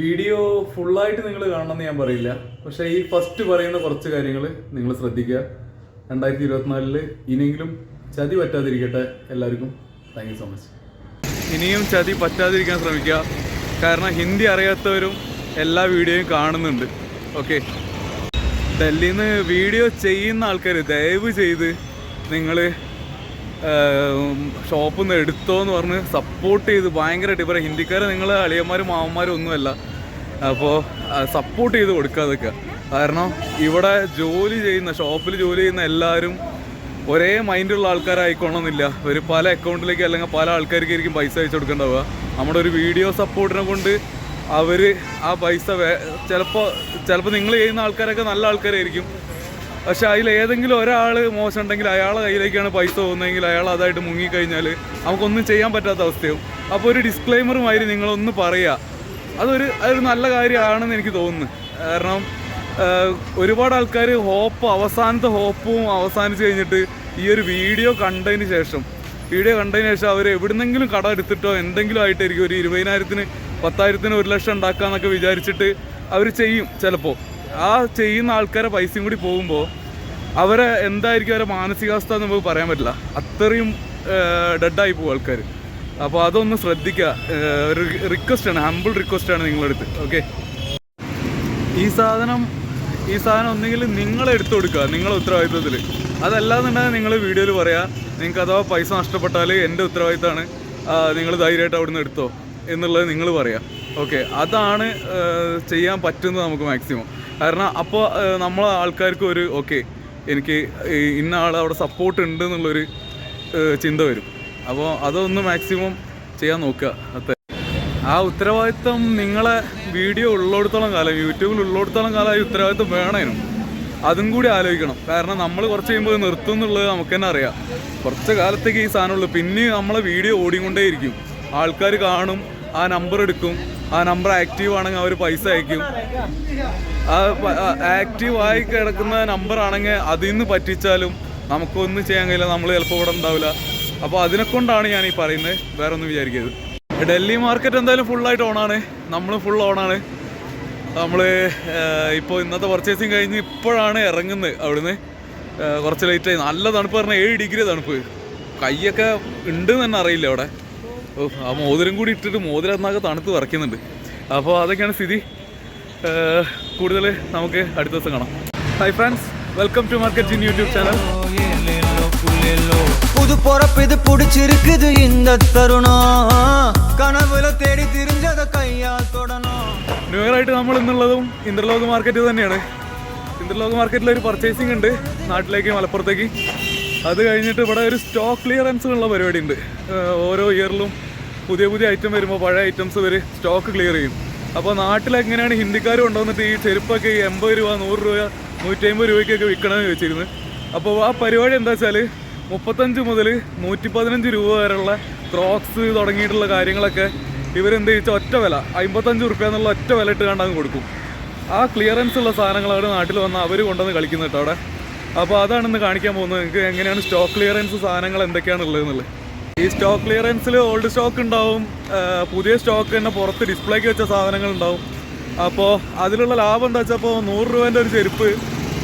Video ഫുള്ളായിട്ട് നിങ്ങൾ കാണണമെന്ന് ഞാൻ പറയില്ല. പക്ഷേ ഈ ഫസ്റ്റ് പറയുന്ന കുറച്ച് കാര്യങ്ങൾ നിങ്ങൾ ശ്രദ്ധിക്കുക. രണ്ടായിരത്തി ഇരുപത്തിനാലിൽ ഇനിയെങ്കിലും ചതി പറ്റാതിരിക്കട്ടെ എല്ലാവർക്കും. താങ്ക് യു സോ മച്ച് ഇനിയും ചതി പറ്റാതിരിക്കാൻ ശ്രമിക്കുക. കാരണം ഹിന്ദി അറിയാത്തവരും എല്ലാ വീഡിയോയും കാണുന്നുണ്ട്. ഓക്കെ ഡൽഹിയിൽ നിന്ന് വീഡിയോ ചെയ്യുന്ന ആൾക്കാർ ദയവ് ചെയ്ത് നിങ്ങൾ ഷോപ്പിൽ നിന്ന് എടുത്തോ എന്ന് പറഞ്ഞ് സപ്പോർട്ട് ചെയ്ത് ഭയങ്കരമായിട്ട് ഇപ്പോൾ ഹിന്ദിക്കാരെ നിങ്ങൾ അളിയന്മാരും മാമന്മാരും ഒന്നുമല്ല. അപ്പോൾ സപ്പോർട്ട് ചെയ്ത് കൊടുക്കുക അതൊക്കെ കാരണം ഇവിടെ ജോലി ചെയ്യുന്ന ഷോപ്പിൽ ജോലി ചെയ്യുന്ന എല്ലാവരും ഒരേ മൈൻഡുള്ള ആൾക്കാരായിക്കോണമെന്നില്ല ഒരു പല അക്കൗണ്ടിലേക്ക് അല്ലെങ്കിൽ പല ആൾക്കാർക്കായിരിക്കും പൈസ അയച്ചു കൊടുക്കേണ്ടാവുക നമ്മുടെ ഒരു വീഡിയോ സപ്പോർട്ടിനെ കൊണ്ട് അവർ ആ പൈസ ചിലപ്പോൾ ചിലപ്പോൾ നിങ്ങൾ ചെയ്യുന്ന ആൾക്കാരൊക്കെ നല്ല ആൾക്കാരായിരിക്കും. പക്ഷെ അതിൽ ഏതെങ്കിലും ഒരാൾ മോശം ഉണ്ടെങ്കിൽ അയാളെ കയ്യിലേക്കാണ് പൈസ പോകുന്നതെങ്കിൽ അയാൾ അതായിട്ട് മുങ്ങിക്കഴിഞ്ഞാൽ നമുക്കൊന്നും ചെയ്യാൻ പറ്റാത്ത അവസ്ഥയാവും. അപ്പോൾ ഒരു ഡിസ്ക്ലൈമറുമായി നിങ്ങളൊന്ന് പറയുക അതൊരു അതൊരു നല്ല കാര്യമാണെന്ന് എനിക്ക് തോന്നുന്നു. കാരണം ഒരുപാട് ആൾക്കാർ ഹോപ്പ് അവസാനത്തെ ഹോപ്പും അവസാനിച്ച് കഴിഞ്ഞിട്ട് ഈ ഒരു വീഡിയോ കണ്ടതിന് ശേഷം വീഡിയോ കണ്ടതിന് ശേഷം അവർ എവിടുന്നെങ്കിലും കട എടുത്തിട്ടോ എന്തെങ്കിലും ആയിട്ടായിരിക്കും ഒരു ഇരുപതിനായിരത്തിന് പത്തായിരത്തിന് ഒരു ലക്ഷം ഉണ്ടാക്കാന്നൊക്കെ വിചാരിച്ചിട്ട് അവർ ചെയ്യും ചിലപ്പോൾ ആ ചെയ്യുന്ന ആൾക്കാരെ പൈസയും കൂടി പോകുമ്പോൾ അവരെ എന്തായിരിക്കും അവരെ മാനസികാവസ്ഥ എന്ന് നമുക്ക് പറയാൻ പറ്റില്ല. അത്രയും ഡെഡായി പോകും ആൾക്കാർ അപ്പോൾ അതൊന്ന് ശ്രദ്ധിക്കുക ഒരു റിക്വസ്റ്റ് ആണ് ഹമ്പിൾ റിക്വസ്റ്റ് ആണ് നിങ്ങളെടുത്ത്. ഓക്കെ ഈ സാധനം ഈ സാധനം ഒന്നുകിൽ നിങ്ങൾ എടുത്തു കൊടുക്കുക നിങ്ങളെ ഉത്തരവാദിത്വത്തിൽ അതല്ലാന്നുണ്ടെങ്കിൽ നിങ്ങൾ വീഡിയോയിൽ പറയാം നിങ്ങൾക്ക് അഥവാ പൈസ നഷ്ടപ്പെട്ടാൽ എന്റെ ഉത്തരവാദിത്തമാണ് നിങ്ങൾ ധൈര്യമായിട്ട് അവിടുന്ന് എടുത്തോ എന്നുള്ളത് നിങ്ങൾ പറയാം. ഓക്കെ അതാണ് ചെയ്യാൻ പറ്റുന്നത് നമുക്ക് മാക്സിമം കാരണം അപ്പോൾ നമ്മളെ ആൾക്കാർക്ക് ഒരു ഓക്കെ എനിക്ക് ഇന്ന ആൾ അവിടെ സപ്പോർട്ട് ഉണ്ട് എന്നുള്ളൊരു ചിന്ത വരും. അപ്പോൾ അതൊന്ന് മാക്സിമം ചെയ്യാൻ നോക്കുക. അത്ര. ആ ഉത്തരവാദിത്വം നിങ്ങളെ വീഡിയോ ഉള്ളിടത്തോളം കാലം യൂട്യൂബിൽ ഉള്ളിടത്തോളം കാലം ഈ ഉത്തരവാദിത്വം വേണേനും. അതും കൂടി ആലോചിക്കണം. കാരണം നമ്മൾ കുറച്ച് കഴിയുമ്പോൾ നിർത്തും എന്നുള്ളത് നമുക്ക് തന്നെ അറിയാം. കുറച്ച് കാലത്തേക്ക് ഈ സാധനമുള്ളൂ പിന്നെ നമ്മളെ വീഡിയോ ഓടിക്കൊണ്ടേയിരിക്കും. ആൾക്കാർ കാണും ആ നമ്പർ എടുക്കും. ആ നമ്പർ ആക്റ്റീവ് ആണെങ്കിൽ അവർ പൈസ അയക്കും. ആ ആക്റ്റീവ് ആയി കിടക്കുന്ന നമ്പർ ആണെങ്കിൽ അതിൽ നിന്ന് പറ്റിച്ചാലും നമുക്കൊന്നും ചെയ്യാൻ കഴിയില്ല. നമ്മൾ ചിലപ്പോൾ ഇവിടെ ഉണ്ടാവില്ല. അപ്പോൾ അതിനെ കൊണ്ടാണ് ഞാൻ ഈ പറയുന്നത്. വേറെ ഒന്നും വിചാരിക്കരുത്. ഡൽഹി മാർക്കറ്റ് എന്തായാലും ഫുള്ളായിട്ട് ഓണാണ് നമ്മൾ ഫുൾ ഓണാണ് നമ്മൾ ഇപ്പോൾ ഇന്നത്തെ പർച്ചേസിങ് കഴിഞ്ഞ് ഇപ്പോഴാണ് ഇറങ്ങുന്നത് അവിടുന്ന്. കുറച്ച് ആയി. നല്ല തണുപ്പ് പറഞ്ഞാൽ ഏഴ് ഡിഗ്രി തണുപ്പ്. കൈയൊക്കെ ഉണ്ട് എന്ന് തന്നെ അറിയില്ല അവിടെ. ഓ, ആ മോതിരം കൂടി ഇട്ടിട്ട് മോതിരം എന്നാകെ തണുത്ത് വരയ്ക്കുന്നുണ്ട്. അപ്പോൾ അതൊക്കെയാണ് സ്ഥിതി. കൂടുതൽ നമുക്ക് അടുത്ത ദിവസം കാണാം. Hi friends welcome to market in YouTube channel புது பொறப்பு இது பிடிச்சிருக்குது இந்த தருணம் கனவுல தேடி திரிஞ்சத கையால் தொடணும் ന്യൂ ഇയർ ആയിട്ട് നമ്മൾ ഇന്നുള്ളതും ഇന്റർലോക്ക് മാർക്കറ്റ് തന്നെയാണ് ഇന്റർലോക്ക് മാർക്കറ്റിൽ ഒരു പർച്ചേസിംഗ് ഉണ്ട് നാട്ടിലേക്ക് മലപ്പുറത്തേക്ക് അത് കഴിഞ്ഞിട്ട് ഇവിടെ ഒരു സ്റ്റോക്ക് ക്ലിയറൻസ് ഉള്ള പരിപാടി ഉണ്ട് ഏഹ് ഓരോ ഇയറിലും പുതിയ പുതിയ ഐറ്റം വരുമ്പോൾ പഴയ ഐറ്റംസ് വരെ സ്റ്റോക്ക് ക്ലിയർ ചെയ്യും അപ്പോൾ നാട്ടിൽ എങ്ങനെയാണ് ഹിന്ദിക്കാർ കൊണ്ടുവന്നിട്ട് ഈ ചെരുപ്പൊക്കെ ഈ എൺപത് രൂപ നൂറ് രൂപ നൂറ്റി അമ്പത് രൂപയ്ക്കൊക്കെ വിൽക്കണമെന്ന് ചോദിച്ചിരുന്നു അപ്പോൾ ആ പരിപാടി എന്താ വെച്ചാൽ മുപ്പത്തഞ്ച് മുതൽ നൂറ്റി പതിനഞ്ച് രൂപ വരെയുള്ള ക്രോക്സ് തുടങ്ങിയിട്ടുള്ള കാര്യങ്ങളൊക്കെ ഇവരെന്ത് ചോദിച്ചാൽ ഒറ്റ വില അമ്പത്തഞ്ച് റുപ്യ എന്നുള്ള ഒറ്റ വില ഇട്ട് കണ്ടങ്ങ് കൊടുക്കും. ആ ക്ലിയറൻസ് ഉള്ള സാധനങ്ങളാണ് നാട്ടിൽ വന്ന് അവർ കൊണ്ടുവന്ന് കളിക്കുന്നത് കേട്ടോ അവിടെ. അപ്പോൾ അതാണ് ഇന്ന് കാണിക്കാൻ പോകുന്നത്. നിങ്ങൾക്ക് എങ്ങനെയാണ് സ്റ്റോക്ക് ക്ലിയറൻസ് സാധനങ്ങൾ എന്തൊക്കെയാണ് ഉള്ളതെന്നുള്ളത് ഈ സ്റ്റോക്ക് ക്ലിയറൻസിൽ ഓൾഡ് സ്റ്റോക്ക് ഉണ്ടാവും. പുതിയ സ്റ്റോക്ക് തന്നെ പുറത്ത് ഡിസ്പ്ലേക്ക് വെച്ച സാധനങ്ങൾ ഉണ്ടാവും. അപ്പോൾ അതിലുള്ള ലാഭം എന്താ വെച്ചാൽ ഇപ്പോൾ നൂറ് രൂപേന്റെ ഒരു ചെരുപ്പ്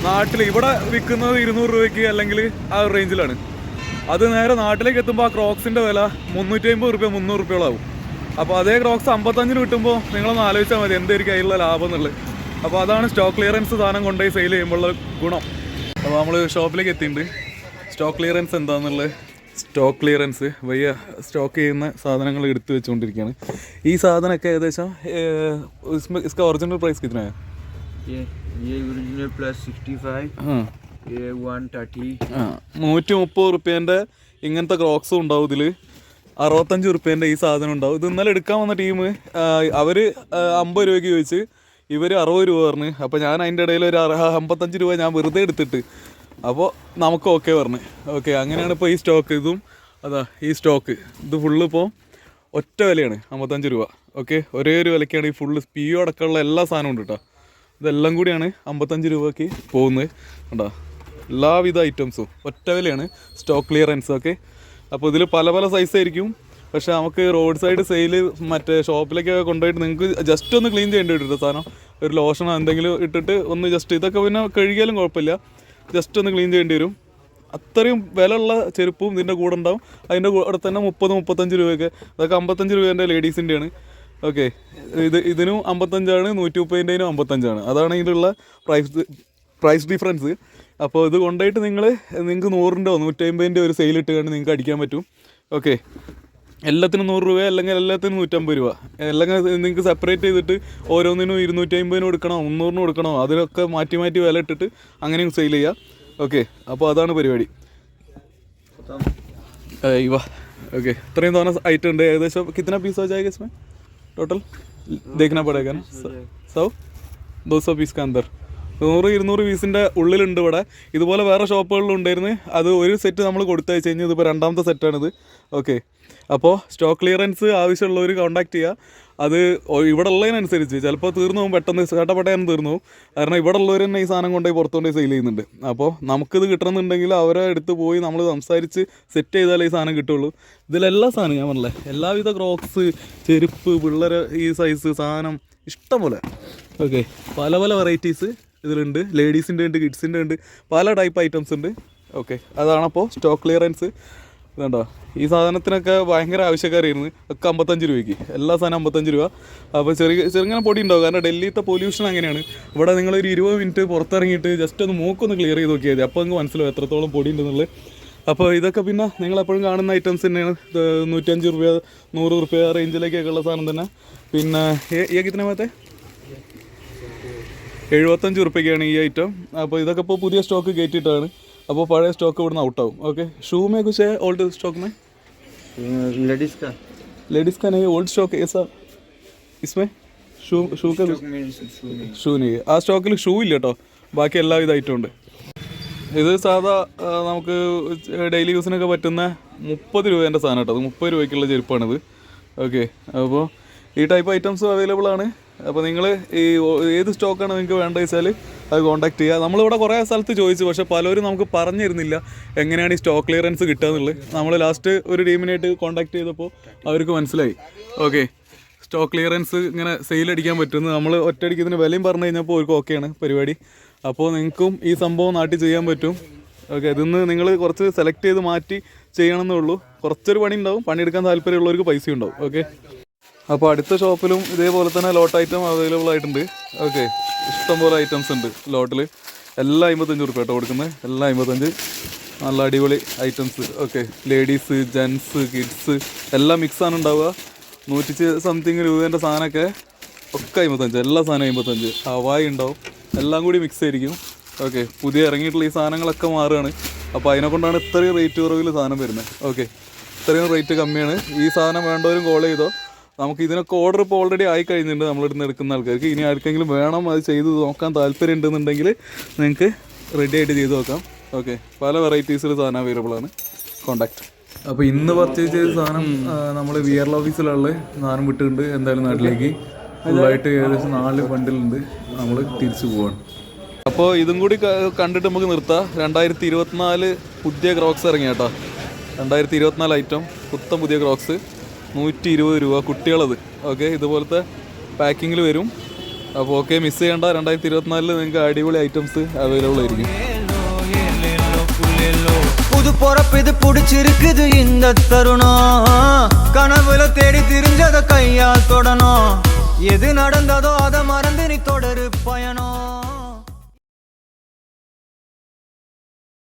നാട്ടിൽ ഇവിടെ വിൽക്കുന്നത് ഇരുന്നൂറ് രൂപയ്ക്ക് അല്ലെങ്കിൽ ആ ഒരു റേഞ്ചിലാണ് അത് നേരെ നാട്ടിലേക്ക് എത്തുമ്പോൾ ആ ക്രോക്സിന്റെ വില മുന്നൂറ്റി അമ്പത് റുപ്യ മുന്നൂറ് റുപ്യോളാവും അപ്പോൾ അതേ ക്രോക്സ് അമ്പത്തഞ്ചിന് കിട്ടുമ്പോൾ നിങ്ങളൊന്ന് ആലോചിച്ചാൽ മതി എന്തായിരിക്കും അതിലുള്ള ലാഭം എന്നുള്ളത്. അപ്പോൾ അതാണ് സ്റ്റോക്ക് ക്ലിയറൻസ് സാധനം കൊണ്ടുപോയി സെയിൽ ചെയ്യുമ്പോഴുള്ള ഗുണം. അപ്പോൾ നമ്മൾ ഷോപ്പിലേക്ക് എത്തിയിട്ടുണ്ട്. സ്റ്റോക്ക് ക്ലിയറൻസ് എന്താണെന്നുള്ളത് സ്റ്റോക്ക് ക്ലിയറൻസ് വയ്യ സ്റ്റോക്ക് ചെയ്യുന്ന സാധനങ്ങൾ എടുത്തു വെച്ചുകൊണ്ടിരിക്കുകയാണ് ഈ സാധനമൊക്കെ ഏകദേശം ഇസ്ക ഒറിജിനൽ പ്രൈസ് കിത്തനായ ये ये ओरिजिनल प्लस सिक्सटी फाइव ആ ये वन थर्टी ആ നൂറ്റി മുപ്പത് റുപ്യേൻ്റെ ഇങ്ങനത്തെ ക്രോക്സും ഉണ്ടാവും ഇതിൽ അറുപത്തഞ്ച് റുപ്യേൻ്റെ ഈ സാധനം ഉണ്ടാവും ഇത് ഇന്നലെ എടുക്കാൻ വന്ന ടീം അവർ അമ്പത് രൂപയ്ക്ക് ചോദിച്ച് ഇവർ അറുപത് രൂപ പറഞ്ഞു അപ്പോൾ ഞാൻ അതിൻ്റെ ഇടയിൽ ഒരു അറ- അമ്പത്തഞ്ച് രൂപ ഞാൻ വെറുതെ എടുത്തിട്ട് അപ്പോൾ നമുക്ക് ഓക്കെ പറഞ്ഞു ഓക്കെ അങ്ങനെയാണ് ഇപ്പോൾ ഈ സ്റ്റോക്ക് ഇതും അതാ ഈ സ്റ്റോക്ക് ഇത് ഫുള്ള് ഇപ്പോൾ ഒറ്റ വിലയാണ് അമ്പത്തഞ്ച് രൂപ ഓക്കെ ഒരേ ഒരു വിലയ്ക്കാണ് ഈ ഫുള്ള് സ്പീയോ അടക്കമുള്ള എല്ലാ സാധനവും ഉണ്ട് കേട്ടോ ഇതെല്ലാം കൂടിയാണ് അമ്പത്തഞ്ച് രൂപയ്ക്ക് പോകുന്നത്. കണ്ടോ? എല്ലാവിധ ഐറ്റംസും ഒറ്റ വിലയാണ്. സ്റ്റോക്ക് ക്ലിയറൻസ് ഒക്കെ. അപ്പോൾ ഇതിൽ പല പല സൈസ് ആയിരിക്കും. പക്ഷെ നമുക്ക് റോഡ് സൈഡ് സെയിൽ മറ്റേ ഷോപ്പിലേക്കൊക്കെ കൊണ്ടുപോയിട്ട് നിങ്ങൾക്ക് ജസ്റ്റ് ഒന്ന് ക്ലീൻ ചെയ്യേണ്ടി വരും സാധനം. ഒരു ലോഷനോ എന്തെങ്കിലും ഇട്ടിട്ട് ഒന്ന് ജസ്റ്റ് ഇതൊക്കെ പിന്നെ കഴുകിയാലും കുഴപ്പമില്ല. ജസ്റ്റ് ഒന്ന് ക്ലീൻ ചെയ്യേണ്ടി വരും. അത്രയും വിലയുള്ള ചെരുപ്പും ഇതിന്റെ കൂടെ ഉണ്ടാവും. അതിന്റെ കൂടെ തന്നെ മുപ്പത് മുപ്പത്തഞ്ച് രൂപയൊക്കെ. അതൊക്കെ അമ്പത്തഞ്ച് രൂപേന്റെ ലേഡീസിന്റെയാണ് ഓക്കെ. ഇത് ഇതിനും അമ്പത്തഞ്ചാണ് നൂറ്റി മുപ്പതിന്റെതിനും അമ്പത്തഞ്ചാണ്. അതാണ് ഇതിലുള്ള പ്രൈസ് പ്രൈസ് ഡിഫറൻസ് അപ്പോൾ ഇത് കൊണ്ടായിട്ട് നിങ്ങൾ നിങ്ങൾക്ക് നൂറിന്റെ നൂറ്റമ്പതിന്റെ ഒരു സെയിൽ ഇട്ട് ഇട്ടുകൊണ്ട് നിങ്ങൾക്ക് അടിക്കാൻ പറ്റും. ഓക്കെ. എല്ലാത്തിനും നൂറ് രൂപ അല്ലെങ്കിൽ എല്ലാത്തിനും നൂറ്റമ്പത് രൂപ. അല്ലെങ്കിൽ നിങ്ങൾക്ക് സെപ്പറേറ്റ് ചെയ്തിട്ട് ഓരോന്നിനും ഇരുന്നൂറ്റി അമ്പതിനും കൊടുക്കണോ മുന്നൂറിനും കൊടുക്കണോ അതിനൊക്കെ മാറ്റി മാറ്റി വില ഇട്ടിട്ട് അങ്ങനെയും സെയിൽ ചെയ്യാം. ഓക്കെ. അപ്പോൾ അതാണ് പരിപാടി. ഇവ ഓക്കെ. ഇത്രയും തോന്നുന്ന ഐറ്റം ഉണ്ട്. ഏകദേശം കിത്തന പീസ് വെച്ചാൽ ഗസ്മേ टोटल देखना पड़ेगा ना സൗ ദോ സോ പീസ് കാന്തർ നൂറ് ഇരുന്നൂറ് പീസിൻ്റെ ഉള്ളിലുണ്ട് ഇവിടെ ഇതുപോലെ വേറെ ഷോപ്പുകളിലും ഉണ്ടായിരുന്നു അത് ഒരു സെറ്റ് നമ്മൾ കൊടുത്തയച്ച് കഴിഞ്ഞാൽ ഇതിപ്പോൾ രണ്ടാമത്തെ സെറ്റാണിത് ഓക്കെ അപ്പോൾ സ്റ്റോക്ക് ക്ലിയറൻസ് ആവശ്യമുള്ളവർ കോൺടാക്ട് ചെയ്യുക അത് ഇവിടെ ഉള്ളതിനനുസരിച്ച് ചിലപ്പോൾ തീർന്നു പോകും പെട്ടെന്ന് ചേട്ടപ്പെട്ടാൻ തീർന്നു പോകും. കാരണം ഇവിടെ ഉള്ളവർ തന്നെ ഈ സാധനം കൊണ്ടുപോയി പുറത്തുകൊണ്ടുപോയി സെയിൽ ചെയ്യുന്നുണ്ട്. അപ്പോൾ നമുക്കിത് കിട്ടണമെന്നുണ്ടെങ്കിൽ അവരെ അടുത്ത് പോയി നമ്മൾ സംസാരിച്ച് സെറ്റ് ചെയ്താലേ ഈ സാധനം കിട്ടുള്ളൂ. ഇതിലെല്ലാ സാധനം ഞാൻ പറഞ്ഞില്ലേ എല്ലാവിധ ക്രോക്സ് ചെരുപ്പ് പിള്ളേരെ ഈ സൈസ് സാധനം ഇഷ്ടംപോലെ. ഓക്കെ പല പല വെറൈറ്റീസ് ഇതിലുണ്ട്. ലേഡീസിന്റെ ഉണ്ട് കിഡ്സിന്റെ ഉണ്ട് പല ടൈപ്പ് ഐറ്റംസ് ഉണ്ട്. ഓക്കെ അതാണപ്പോൾ സ്റ്റോക്ക് ക്ലിയറൻസ് ഇതുണ്ടോ? ഈ സാധനത്തിനൊക്കെ ഭയങ്കര ആവശ്യക്കാരായിരുന്നു. ഒക്കെ അമ്പത്തഞ്ച് രൂപയ്ക്ക്. എല്ലാ സാധനം അമ്പത്തഞ്ച് രൂപ. അപ്പോൾ ചെറിയ ചെറുങ്ങനെ പൊടി ഉണ്ടാവും കാരണം ഡൽഹിയിലത്തെ പൊല്യൂഷൻ അങ്ങനെയാണ്. ഇവിടെ നിങ്ങൾ ഒരു ഇരുപത് മിനിറ്റ് പുറത്തിറങ്ങിയിട്ട് ജസ്റ്റ് ഒന്ന് മൂക്കൊന്ന് ക്ലിയർ ചെയ്ത് നോക്കിയാൽ മതി. അപ്പോൾ നിങ്ങൾക്ക് മനസ്സിലാവും എത്രത്തോളം പൊടി ഉണ്ടെന്നുള്ളത് അപ്പോൾ ഇതൊക്കെ പിന്നെ നിങ്ങൾ എപ്പോഴും കാണുന്ന ഐറ്റംസ് തന്നെയാണ്. നൂറ്റഞ്ച് റുപ്യ നൂറ് റുപ്യ റേഞ്ചിലേക്കൊക്കെ ഉള്ള സാധനം തന്നെ. പിന്നെ ഏകിത്തിനെ മറ്റേ എഴുപത്തഞ്ച് റുപ്യക്കാണ് ഈ ഐറ്റം അപ്പോൾ ഇതൊക്കെ ഇപ്പോൾ പുതിയ സ്റ്റോക്ക് കയറ്റിയിട്ടാണ് അപ്പോൾ പഴയ സ്റ്റോക്ക് ഇവിടുന്ന് ഔട്ടാവും. ഓക്കെ. ഷൂമേ മേ ഓൾഡ് സ്റ്റോക്ക് മേ लेडीज ലേഡീസ് लेडीज का ഓൾഡ് സ്റ്റോക്ക് स्टॉक ऐसा इसमें ഷൂ ഷൂ ഷൂ നീ ആ സ്റ്റോക്കിൽ ഷൂ ഇല്ല കേട്ടോ. ബാക്കി എല്ലാവിധ ഇതായിട്ടുണ്ട് ഉണ്ട്. ഇത് സാധാ നമുക്ക് ഡെയിലി യൂസിനൊക്കെ പറ്റുന്ന മുപ്പത് രൂപേന്റെ സാധനം കേട്ടോ. അത് മുപ്പത് രൂപയ്ക്കുള്ള ചെരുപ്പാണിത്. ഓക്കെ. അപ്പോൾ ഈ ടൈപ്പ് ഐറ്റംസും അവൈലബിൾ ആണ്. അപ്പോൾ നിങ്ങൾ ഈ ഏത് സ്റ്റോക്കാണ് നിങ്ങൾക്ക് വേണ്ടത് വെച്ചാൽ അത് കോൺടാക്ട് ചെയ്യുക. നമ്മളിവിടെ കുറേ സ്ഥലത്ത് ചോദിച്ചു പക്ഷേ പലരും നമുക്ക് പറഞ്ഞു തരുന്നില്ല എങ്ങനെയാണ് ഈ സ്റ്റോക്ക് ക്ലിയറൻസ് കിട്ടുക എന്നുള്ളത്. നമ്മൾ ലാസ്റ്റ് ഒരു ടീമിനായിട്ട് കോൺടാക്ട് ചെയ്തപ്പോൾ അവർക്ക് മനസ്സിലായി. ഓക്കെ സ്റ്റോക്ക് ക്ലിയറൻസ് ഇങ്ങനെ സെയിൽ അടിക്കാൻ പറ്റുന്നു നമ്മൾ ഒറ്റയടിക്ക് ഇതിന് വിലയും പറഞ്ഞു കഴിഞ്ഞപ്പോൾ അവർക്ക് ഓക്കെയാണ് പരിപാടി. അപ്പോൾ നിങ്ങൾക്കും ഈ സംഭവം നാട്ടിൽ ചെയ്യാൻ പറ്റും. ഓക്കെ ഇതിന്ന് നിങ്ങൾ കുറച്ച് സെലക്ട് ചെയ്ത് മാറ്റി ചെയ്യണമെന്നേ ഉള്ളൂ. കുറച്ചൊരു പണി ഉണ്ടാവും. പണിയെടുക്കാൻ താല്പര്യമുള്ളവർക്ക് പൈസ ഉണ്ടാവും. ഓക്കെ അപ്പോൾ അടുത്ത ഷോപ്പിലും ഇതേപോലെ തന്നെ ലോട്ട് ഐറ്റം അവൈലബിൾ ആയിട്ടുണ്ട്. ഓക്കെ ഇഷ്ടംപോലെ ഐറ്റംസ് ഉണ്ട് ലോട്ടിൽ എല്ലാം അമ്പത്തഞ്ച് റുപ്യ കേട്ടോ കൊടുക്കുന്നത്. എല്ലാം അമ്പത്തഞ്ച് നല്ല അടിപൊളി items okay ladies gents kids എല്ലാം മിക്സാണ് ഉണ്ടാവുക. നൂറ്റി സംതിങ് രൂപേന്റെ സാധനമൊക്കെ ഒക്കെ അമ്പത്തഞ്ച് എല്ലാ സാധനവും അമ്പത്തഞ്ച്. ഹവായി ഉണ്ടാവും. എല്ലാം കൂടി മിക്സ് ആയിരിക്കും. ഓക്കെ പുതിയ ഇറങ്ങിയിട്ടുള്ള ഈ സാധനങ്ങളൊക്കെ മാറുകയാണ്. അപ്പോൾ അതിനെ കൊണ്ടാണ് ഇത്രയും റേറ്റ് കുറവിൽ സാധനം വരുന്നത്. ഓക്കെ ഇത്രയും റേറ്റ് കമ്മിയാണ്. ഈ സാധനം വേണ്ടവരും കോൾ ചെയ്തോ. നമുക്ക് ഇതിനൊക്കെ ഓർഡർ ഇപ്പോൾ ഓൾറെഡി ആയി കഴിഞ്ഞിട്ടുണ്ട് നമ്മളിടുന്ന് എടുക്കുന്ന ആൾക്കാർക്ക്. ഇനി ആർക്കെങ്കിലും വേണം അത് ചെയ്ത് നോക്കാൻ താല്പര്യം ഉണ്ടെന്നുണ്ടെങ്കിൽ നിങ്ങൾക്ക് റെഡി ആയിട്ട് ചെയ്ത് നോക്കാം. ഓക്കെ പല വെറൈറ്റീസിൽ സാധനം അവൈലബിൾ ആണ്. കോണ്ടാക്ട് അപ്പോൾ ഇന്ന് പർച്ചേസ് ചെയ്ത സാധനം നമ്മൾ വി ആർ ഓഫീസിലുള്ള സാധനം വിട്ടിട്ടുണ്ട് എന്തായാലും നാട്ടിലേക്ക്. ഫുള്ളായിട്ട് ഏകദേശം നാല് ബണ്ടിലുണ്ട് നമ്മൾ തിരിച്ചു പോവാണ്. അപ്പോൾ ഇതും കൂടി കണ്ടിട്ട് നമുക്ക് നിർത്താം. രണ്ടായിരത്തി ഇരുപത്തിനാല് പുതിയ ക്രോക്സ് ഇറങ്ങി കേട്ടോ രണ്ടായിരത്തി ഇരുപത്തിനാല് ഐറ്റം പുത്തം പുതിയ ക്രോക്സ് നൂറ്റി ഇരുപത് രൂപ കുട്ടികളത് ഓക്കെ ഇതുപോലത്തെ പാക്കിങ്ങിൽ വരും അപ്പോൾ ഓക്കെ മിസ് ചെയ്യേണ്ട രണ്ടായിരത്തി ഇരുപത്തിനാലിൽ നിങ്ങൾക്ക് അടിപൊളി ഐറ്റംസ് അവൈലബിൾ ആയിരിക്കും புது பொறப்பு இது பிடிச்சிருக்குது இந்த தருணம் கனவுல தேடி திரிஞ்சத கையால் தொடணும் எது நடந்ததோ அதை மறந்து நீ தொடரு பயணம்